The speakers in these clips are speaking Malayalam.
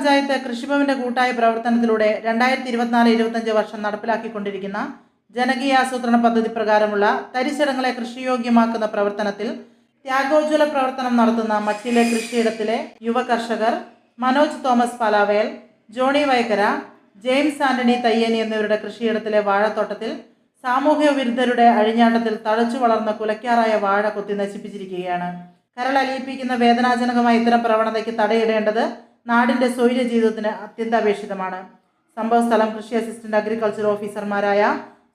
പഞ്ചായത്ത് കൃഷിഭവന്റെ കൂട്ടായ പ്രവർത്തനത്തിലൂടെ രണ്ടായിരത്തി ഇരുപത്തിനാല് ഇരുപത്തഞ്ച് വർഷം നടപ്പിലാക്കിക്കൊണ്ടിരിക്കുന്ന ജനകീയ ആസൂത്രണ പദ്ധതി പ്രകാരമുള്ള തരിശിടങ്ങളെ കൃഷിയോഗ്യമാക്കുന്ന പ്രവർത്തനത്തിൽ ത്യാഗോജ്വല പ്രവർത്തനം നടത്തുന്ന മച്ചിലെ കൃഷിയിടത്തിലെ യുവ കർഷകർ മനോജ് തോമസ് പാലാവേൽ ജോണി വൈക്കര ജെയിംസ് ആന്റണി തയ്യനി എന്നിവരുടെ കൃഷിയിടത്തിലെ വാഴത്തോട്ടത്തിൽ സാമൂഹ്യ വിരുദ്ധരുടെ അഴിഞ്ഞാട്ടത്തിൽ തഴച്ചു വളർന്ന കുലയ്ക്കാറായ വാഴ കൊത്തി നശിപ്പിച്ചിരിക്കുകയാണ്. കരളലിയിപ്പിക്കുന്ന വേദനാജനകമായ ഇത്തരം പ്രവണതയ്ക്ക് തടയിടേണ്ടത് നാടിന്റെ സ്വൈര്യ ജീവിതത്തിന് അത്യന്താപേക്ഷിതമാണ്. സംഭവസ്ഥലം കൃഷി അസിസ്റ്റന്റ് അഗ്രികൾച്ചർ ഓഫീസർമാരായ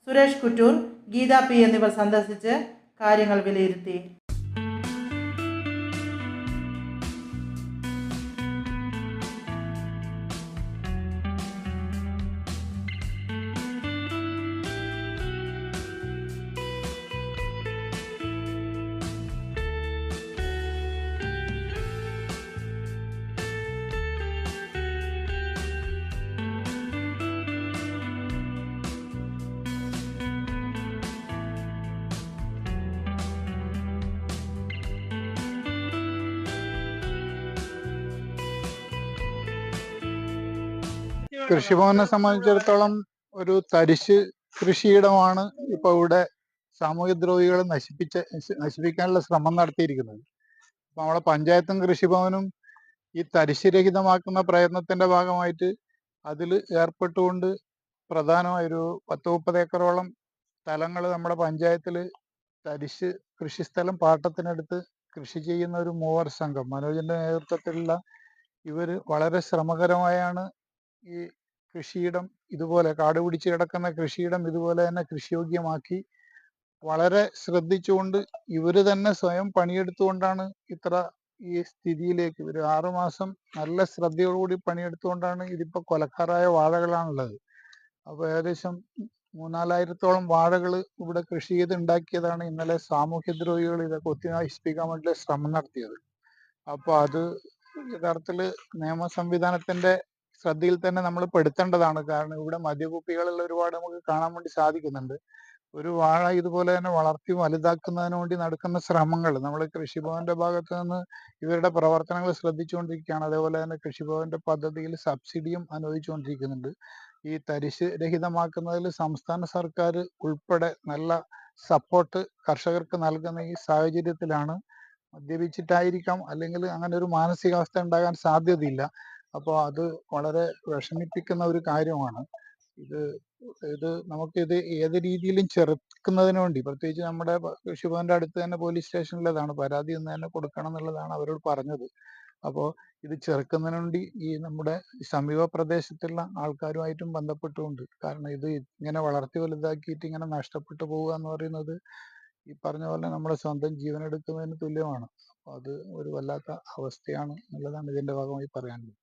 സുരേഷ് കുറ്റൂർ ഗീത പി എന്നിവർ സന്ദർശിച്ച് കാര്യങ്ങൾ വിലയിരുത്തി. കൃഷിഭവനെ സംബന്ധിച്ചിടത്തോളം ഒരു തരിശ് കൃഷിയിടമാണ് ഇപ്പൊ ഇവിടെ സാമൂഹ്യദ്രോഹികൾ നശിപ്പിച്ച നശിപ്പിക്കാനുള്ള ശ്രമം നടത്തിയിരിക്കുന്നത്. അപ്പൊ നമ്മളെ പഞ്ചായത്തും കൃഷിഭവനും ഈ തരിശ് രഹിതമാക്കുന്ന പ്രയത്നത്തിന്റെ ഭാഗമായിട്ട് അതിൽ ഏർപ്പെട്ടുകൊണ്ട് പ്രധാനമായൊരു പത്ത് മുപ്പത് ഏക്കറോളം സ്ഥലങ്ങൾ നമ്മുടെ പഞ്ചായത്തിൽ തരിശ് കൃഷിസ്ഥലം പാട്ടത്തിനെടുത്ത് കൃഷി ചെയ്യുന്ന ഒരു മൂവർ സംഘം. മനോജിന്റെ നേതൃത്വത്തിലുള്ള ഇവർ വളരെ ശ്രമകരമായാണ് ഈ കൃഷിയിടം ഇതുപോലെ കാട് പിടിച്ച് കിടക്കുന്ന കൃഷിയിടം ഇതുപോലെ തന്നെ കൃഷിയോഗ്യമാക്കി വളരെ ശ്രദ്ധിച്ചുകൊണ്ട് ഇവർ തന്നെ സ്വയം പണിയെടുത്തുകൊണ്ടാണ് ഇത്ര ഈ സ്ഥിതിയിലേക്ക് ഒരു ആറുമാസം നല്ല ശ്രദ്ധയോടുകൂടി പണിയെടുത്തുകൊണ്ടാണ് ഇതിപ്പോ കൊലക്കാരായ വാഴകളാണുള്ളത്. അപ്പൊ ഏകദേശം മൂന്നാലായിരത്തോളം വാഴകൾ ഇവിടെ കൃഷി ചെയ്ത് ഉണ്ടാക്കിയതാണ് ഇന്നലെ സാമൂഹ്യദ്രോഹികൾ ഇതൊക്കെ ഒത്തി നശിപ്പിക്കാൻ വേണ്ടി ശ്രമം നടത്തിയത്. അപ്പൊ അത് യഥാർത്ഥത്തിൽ നിയമ സംവിധാനത്തിന്റെ ശ്രദ്ധയിൽ തന്നെ നമ്മൾ പെടുത്തേണ്ടതാണ്. കാരണം ഇവിടെ മദ്യകുപ്പികളിൽ ഒരുപാട് നമുക്ക് കാണാൻ വേണ്ടി സാധിക്കുന്നുണ്ട്. ഒരു വാഴ ഇതുപോലെ തന്നെ വളർത്തി വലുതാക്കുന്നതിന് വേണ്ടി നടക്കുന്ന ശ്രമങ്ങൾ നമ്മൾ കൃഷിഭവന്റെ ഭാഗത്ത് നിന്ന് ഇവരുടെ പ്രവർത്തനങ്ങൾ ശ്രദ്ധിച്ചുകൊണ്ടിരിക്കുകയാണ്. അതേപോലെ തന്നെ കൃഷിഭവന്റെ പദ്ധതിയിൽ സബ്സിഡിയും അനുവദിച്ചുകൊണ്ടിരിക്കുന്നുണ്ട്. ഈ തരിശ് രഹിതമാക്കുന്നതിൽ സംസ്ഥാന സർക്കാർ ഉൾപ്പെടെ നല്ല സപ്പോർട്ട് കർഷകർക്ക് നൽകുന്ന ഈ സാഹചര്യത്തിലാണ് മദ്യപിച്ചിട്ടായിരിക്കാം അല്ലെങ്കിൽ അങ്ങനെ ഒരു മാനസികാവസ്ഥ ഉണ്ടാകാൻ സാധ്യതയില്ല. അപ്പോൾ അത് വളരെ വിഷമിപ്പിക്കുന്ന ഒരു കാര്യമാണ്. ഇത് ഇത് നമുക്കിത് ഏത് രീതിയിലും ചെറുക്കുന്നതിന് വേണ്ടി പ്രത്യേകിച്ച് നമ്മുടെ കൃഷിഭവന്റെ അടുത്ത് തന്നെ പോലീസ് സ്റ്റേഷനിലതാണ് പരാതി ഒന്ന് തന്നെ കൊടുക്കണം എന്നുള്ളതാണ് അവരോട് പറഞ്ഞത്. അപ്പോൾ ഇത് ചെറുക്കുന്നതിന് വേണ്ടി ഈ നമ്മുടെ സമീപ പ്രദേശത്തുള്ള ആൾക്കാരുമായിട്ടും ബന്ധപ്പെട്ടുകൊണ്ട് കാരണം ഇത് ഇങ്ങനെ വളർത്തി വലുതാക്കിയിട്ട് ഇങ്ങനെ നഷ്ടപ്പെട്ടു പോവുക എന്ന് പറയുന്നത് ഈ പറഞ്ഞ പോലെ നമ്മുടെ സ്വന്തം ജീവനെടുക്കുന്നതിന് തുല്യമാണ്. അത് ഒരു വല്ലാത്ത അവസ്ഥയാണ് എന്നുള്ളതാണ് ഇതിന്റെ ഭാഗമായി പറയാനുള്ളത്.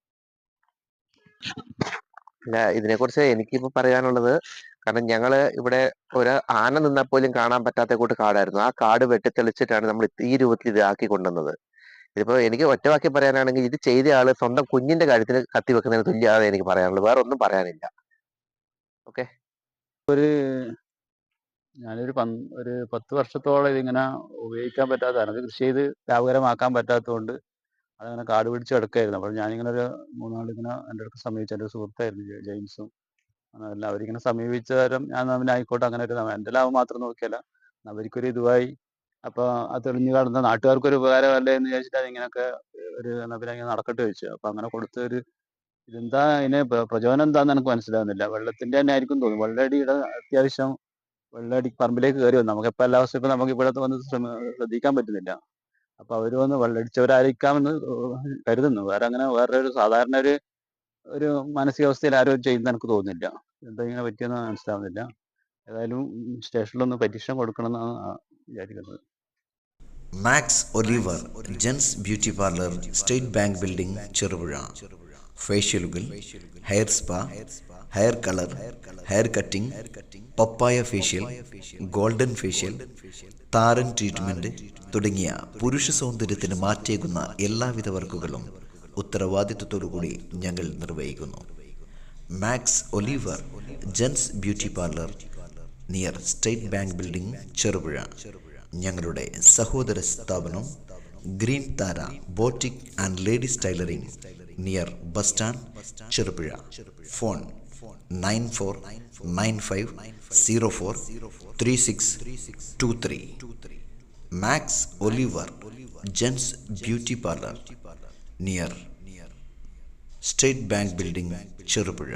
അല്ല ഇതിനെക്കുറിച്ച് എനിക്കിപ്പോ പറയാനുള്ളത് കാരണം ഞങ്ങൾ ഇവിടെ ഒരു ആന നിന്നാൽ പോലും കാണാൻ പറ്റാത്ത കൂട്ട് കാടായിരുന്നു. ആ കാട് വെട്ടിത്തെളിച്ചിട്ടാണ് നമ്മൾ ഈ രൂപത്തിൽ ഇത് ആക്കി കൊണ്ടുവന്നത്. ഇതിപ്പോ എനിക്ക് ഒറ്റവാക്കി പറയാനാണെങ്കിൽ ഇത് ചെയ്ത ആൾ സ്വന്തം കുഞ്ഞിന്റെ കാര്യത്തിന് കത്തി വെക്കുന്നതിന് തുല്യമാണ് എനിക്ക് പറയാനുള്ളത് വേറെ ഒന്നും പറയാനില്ല. ഓക്കെ. ഒരു ഞാനൊരു പന് ഒരു പത്ത് വർഷത്തോളം ഇതിങ്ങനെ ഉപയോഗിക്കാൻ പറ്റാത്തതാണ് കൃഷി ചെയ്ത് ലാഭകരമാക്കാൻ പറ്റാത്തതുകൊണ്ട് അതങ്ങനെ കാട് പിടിച്ച് കിടക്കുകയായിരുന്നു അപ്പോൾ ഞാനിങ്ങനെ ഒരു മൂന്നാളിങ്ങനെ എന്റെ അടുത്ത് സമീപിച്ച എന്റെ സുഹൃത്തായിരുന്നു ജെയിംസും. അല്ല അവരിങ്ങനെ സമീപിച്ച തരം ഞാൻ അവനായിക്കോട്ടെ അങ്ങനെ ഒരു എന്റെ ലാഭം മാത്രം നോക്കിയല്ല അവർക്കൊരു ഇതുമായി അപ്പോൾ അത് തെളിഞ്ഞു കാണുന്ന നാട്ടുകാർക്കൊരു ഉപകാരമല്ലേ എന്ന് വിചാരിച്ചിട്ട് അതിങ്ങനെയൊക്കെ ഒരു പിന്നെ നടക്കട്ടെ ചോദിച്ചു. അപ്പോൾ അങ്ങനെ കൊടുത്ത ഒരു ഇതെന്താ അതിന് പ്ര- പ്രചോദനം എന്താന്ന് എനിക്ക് മനസ്സിലാവുന്നില്ല. വെള്ളത്തിന്റെ തന്നെ ആയിരിക്കും തോന്നുന്നു. വെള്ളടിയുടെ അത്യാവശ്യം വെള്ളടി പറമ്പിലേക്ക് കയറി വന്നു. നമുക്ക് ഇപ്പൊ എല്ലാ ഇപ്പൊ നമുക്ക് ഇവിടെ വന്ന് ശ്രദ്ധിക്കാൻ പറ്റുന്നില്ല. അപ്പൊ അവർ വന്ന് വെള്ളടിച്ചവരായിരിക്കാമെന്ന് കരുതുന്നു. വേറെ അങ്ങനെ വേറെ ഒരു സാധാരണ ഒരു ഒരു മാനസികാവസ്ഥയിൽ ആരും ചെയ്യുന്ന എനിക്ക് തോന്നുന്നില്ല. എന്താ ഇങ്ങനെ പറ്റിയെന്ന് മനസ്സിലാവുന്നില്ല. ഏതായാലും സ്റ്റേഷനിലൊന്ന് പരീക്ഷ കൊടുക്കണമെന്നാണ് വിചാരിക്കുന്നത്. Max Oliver gents beauty parlour state bank building Cherupuzha. ഫേഷ്യലുകൾ hair spa hair colour hair cutting papaya facial golden facial താരൻ ട്രീറ്റ്മെന്റ് തുടങ്ങിയ പുരുഷ സൗന്ദര്യത്തിന് മാറ്റേകുന്ന എല്ലാവിധ വർക്കുകളും ഉത്തരവാദിത്വത്തോടുകൂടി ഞങ്ങൾ നിർവഹിക്കുന്നു. Max Oliver gents beauty parlour near state bank building Cherupuzha. ഞങ്ങളുടെ സഹോദര സ്ഥാപനം green Thara boutique and ladies tailoring near bus stand Cherupuzha. Phone nine four nine five zero four three six two three. Max Oliver gents beauty parlour near state bank building Cherupuzha